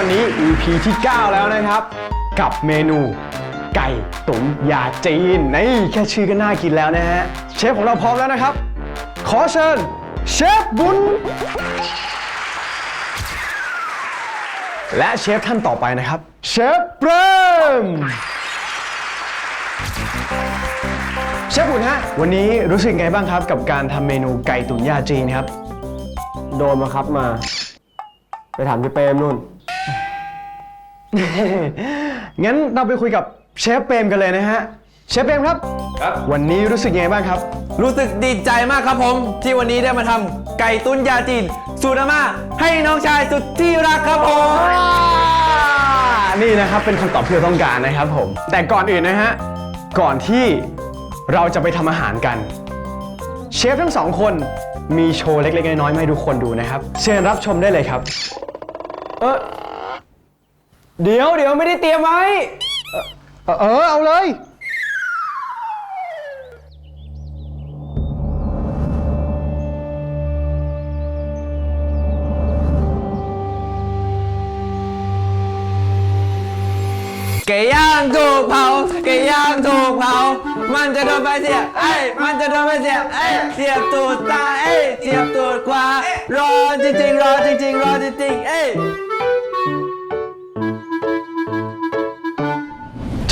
วันนี้ EP ที่ 9 แล้วนะครับ กับเมนูไก่ตุ๋นยาจีนนี่แค่ชื่อก็น่ากินแล้วนะฮะ เชฟของเราพร้อมแล้วนะครับ ขอเชิญเชฟบุญ และเชฟท่านต่อไปนะครับ เชฟเปรมเชฟบุญฮะ วันนี้รู้สึกไงบ้างครับ กับการทำเมนูไก่ตุ๋นยาจีนครับ โดนมาครับมา ไปถามพี่เปรมนู่น งั้นเราไปคุยกับเชฟเปรมกันเลยนะฮะ เชฟเปรมครับ ครับ วันนี้รู้สึกยังไงบ้างครับ รู้สึกดีใจมากครับผม ที่วันนี้ได้มาทำไก่ตุ้นยาจีนสูตรอาม่าให้น้องชายสุดที่รักครับผม นี่นะครับเป็นคำตอบที่เราต้องการนะครับผม แต่ก่อนอื่นนะฮะ ก่อนที่เราจะไปทำอาหารกัน เชฟทั้งสองคนมีโชว์เล็กๆ น้อยๆมาให้ทุกคนดูนะครับ เชิญรับชมได้เลยครับ เออ เดี๋ยวเดี๋ยวไม่ได้เตรียมไว้ เออเออเอาเลย ไก่ย่างถูกเผาไก่ย่างถูกเผา มันจะโดนไปเสียบเอ้ยมันจะโดนไปเสียบเอ้ยเสียบตูดตาเอ้ยเสียบตูดขวารอจริงๆรอจริงๆรอจริงๆเอ้ย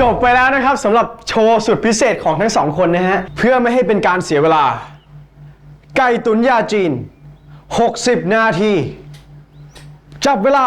จบไปแล้วนะครับสำหรับโชว์สุดพิเศษของทั้งสองคนนะฮะ เพื่อไม่ให้เป็นการเสียเวลา ไก่ตุนยาจีน 60 นาที จับเวลา